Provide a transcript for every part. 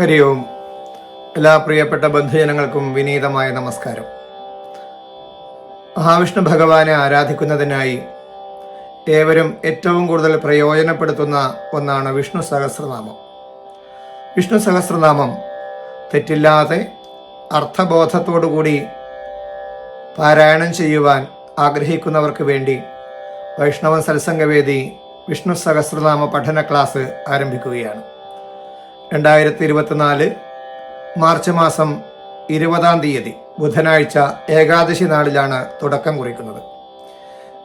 ഹരി ഓം എല്ലാ പ്രിയപ്പെട്ട ബന്ധുജനങ്ങൾക്കും വിനീതമായ നമസ്കാരം. മഹാവിഷ്ണു ഭഗവാനെ ആരാധിക്കുന്നതിനായി ഏവരും ഏറ്റവും കൂടുതൽ പ്രയോജനപ്പെടുത്തുന്ന ഒന്നാണ് വിഷ്ണു സഹസ്രനാമം. വിഷ്ണു സഹസ്രനാമം തെറ്റില്ലാതെ അർത്ഥബോധത്തോടുകൂടി പാരായണം ചെയ്യുവാൻ ആഗ്രഹിക്കുന്നവർക്ക് വേണ്ടി വൈഷ്ണവ സത്സംഗവേദി വിഷ്ണു സഹസ്രനാമ പഠന ക്ലാസ് ആരംഭിക്കുകയാണ്. രണ്ടായിരത്തി ഇരുപത്തിനാല് മാർച്ച് മാസം ഇരുപതാം തീയതി ബുധനാഴ്ച ഏകാദശി നാളിലാണ് തുടക്കം കുറിക്കുന്നത്.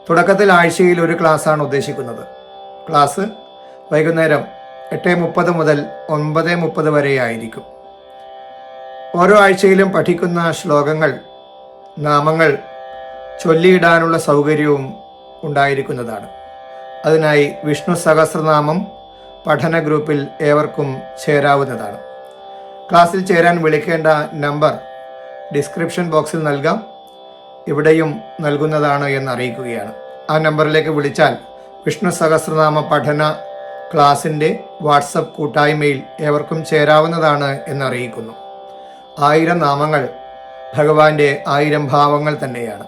തുടക്കത്തിൽ ആഴ്ചയിൽ ഒരു ക്ലാസ്സാണ് ഉദ്ദേശിക്കുന്നത്. ക്ലാസ് വൈകുന്നേരം എട്ട് മുപ്പത് മുതൽ ഒൻപത് മുപ്പത് വരെ ആയിരിക്കും. ഓരോ ആഴ്ചയിലും പഠിക്കുന്ന ശ്ലോകങ്ങൾ നാമങ്ങൾ ചൊല്ലിയിടാനുള്ള സൗകര്യവും ഉണ്ടായിരിക്കുന്നതാണ്. അതിനായി വിഷ്ണു സഹസ്രനാമം പഠന ഗ്രൂപ്പിൽ ഏവർക്കും ചേരാവുന്നതാണ്. ക്ലാസ്സിൽ ചേരാൻ വിളിക്കേണ്ട നമ്പർ ഡിസ്ക്രിപ്ഷൻ ബോക്സിൽ നൽകാം. ഇവിടെയും നൽകുന്നതാണ് എന്ന് അറിയിക്കുകയാണ്. ആ നമ്പറിലേക്ക് വിളിച്ചാൽ വിഷ്ണു സഹസ്രനാമ പഠന ക്ലാസിന്റെ വാട്സപ്പ് കൂട്ടായ്മയിൽ ഏവർക്കും ചേരാവുന്നതാണ് എന്നറിയിക്കുന്നു. ആയിരം നാമങ്ങൾ ഭഗവാന്റെ ആയിരം ഭാവങ്ങൾ തന്നെയാണ്.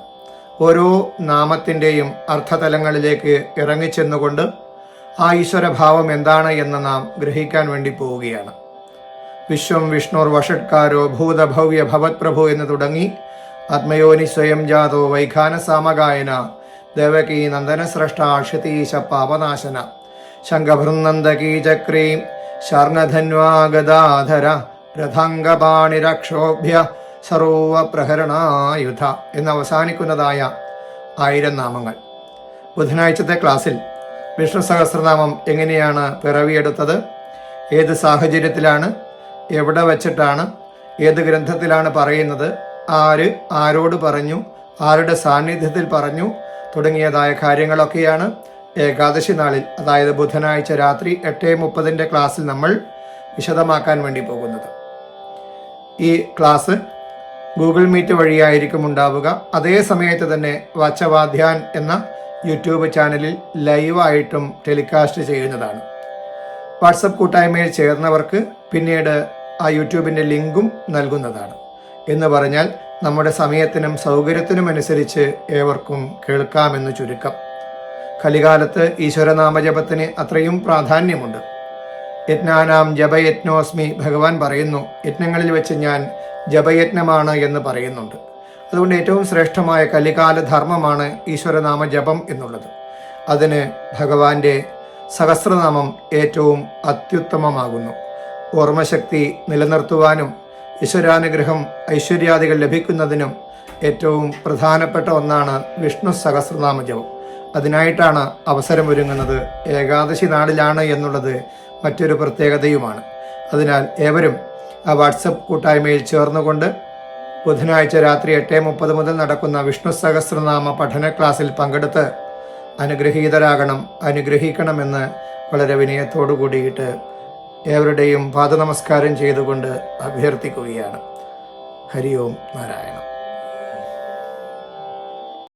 ഓരോ നാമത്തിന്റെയും അർത്ഥതലങ്ങളിലേക്ക് ഇറങ്ങിച്ചെന്നുകൊണ്ട് ആ ഈശ്വരഭാവം എന്താണ് എന്ന് നാം ഗ്രഹിക്കാൻ വേണ്ടി പോവുകയാണ്. വിശ്വം വിഷ്ണുർ വഷട്കാരോ ഭൂതഭവ്യ ഭവത് പ്രഭു എന്ന് തുടങ്ങി ആത്മയോനി സ്വയം ജാതോ വൈഖാന സാമഗായന ദേവകീ നന്ദനസ്രഷ്ട ക്ഷതീശ പാപനാശന ശംഖഭൃന്നന്ദകീ ചക്രീം ശർണധന്വാഗദാധര രഥാംഗപാണിരക്ഷോഭ്യ സർവപ്രഹരണായുധ എന്ന് അവസാനിക്കുന്നതായ ആയിരം നാമങ്ങൾ. ബുധനാഴ്ചത്തെ ക്ലാസ്സിൽ വിഷ്ണു സഹസ്രനാമം എങ്ങനെയാണ് പിറവിയെടുത്തത്? ഏത് സാഹചര്യത്തിലാണ്? എവിടെ വച്ചിട്ടാണ്? ഏത് ഗ്രന്ഥത്തിലാണ് പറയുന്നത്? ആര് ആരോട് പറഞ്ഞു? ആരുടെ സാന്നിധ്യത്തിൽ പറഞ്ഞു? തുടങ്ങിയതായ കാര്യങ്ങളൊക്കെയാണ് ഏകാദശി നാളിൽ അതായത് ബുധനാഴ്ച രാത്രി എട്ട് മുപ്പതിന്റെ ക്ലാസ്സിൽ നമ്മൾ വിശദമാക്കാൻ വേണ്ടി പോകുന്നത്. ഈ ക്ലാസ് ഗൂഗിൾ മീറ്റ് വഴിയായിരിക്കും ഉണ്ടാവുക. അതേ സമയത്ത് തന്നെ വച്ചവാധ്യാൻ എന്ന യൂട്യൂബ് ചാനലിൽ ലൈവായിട്ടും ടെലികാസ്റ്റ് ചെയ്യുന്നതാണ്. വാട്സപ്പ് കൂട്ടായ്മയിൽ ചേർന്നവർക്ക് പിന്നീട് ആ യൂട്യൂബിന്റെ ലിങ്കും നൽകുന്നതാണ്. എന്ന് പറഞ്ഞാൽ നമ്മുടെ സമയത്തിനും സൗകര്യത്തിനും അനുസരിച്ച് ഏവർക്കും കേൾക്കാമെന്ന് ചുരുക്കം. കലികാലത്ത് ഈശ്വരനാമജപത്തിന് അത്രയും പ്രാധാന്യമുണ്ട്. യജ്ഞാനാം ജപയജ്ഞോസ്മി ഭഗവാൻ പറയുന്നു യജ്ഞങ്ങളിൽ വെച്ച് ഞാൻ ജപയജ്ഞമാണ് എന്ന് പറയുന്നുണ്ട്. അതുകൊണ്ട് ഏറ്റവും ശ്രേഷ്ഠമായ കലികാല ധർമ്മമാണ് ഈശ്വരനാമ ജപം എന്നുള്ളത്. അതിന് ഭഗവാന്റെ സഹസ്രനാമം ഏറ്റവും അത്യുത്തമമാകുന്നു. ഓർമ്മശക്തി നിലനിർത്തുവാനും ഈശ്വരാനുഗ്രഹം ഐശ്വര്യാദികൾ ലഭിക്കുന്നതിനും ഏറ്റവും പ്രധാനപ്പെട്ട ഒന്നാണ് വിഷ്ണു സഹസ്രനാമ ജപം അതിനായിട്ടാണ് അവസരമൊരുങ്ങുന്നത്. ഏകാദശി നാളിലാണ് എന്നുള്ളത് മറ്റൊരു പ്രത്യേകതയുമാണ്. അതിനാൽ ഏവരും ആ വാട്സപ്പ് കൂട്ടായ്മയിൽ ചേർന്നുകൊണ്ട് ബുധനാഴ്ച രാത്രി എട്ട് മുപ്പത് മുതൽ നടക്കുന്ന വിഷ്ണു സഹസ്രനാമ പഠന ക്ലാസ്സിൽ പങ്കെടുത്ത് അനുഗ്രഹീതരാകണം അനുഗ്രഹിക്കണമെന്ന് വളരെ വിനയത്തോടു കൂടിയിട്ട് ഏവരുടെയും പാദനമസ്കാരം ചെയ്തുകൊണ്ട് അഭ്യർത്ഥിക്കുകയാണ്. ഹരി ഓം നാരായണം.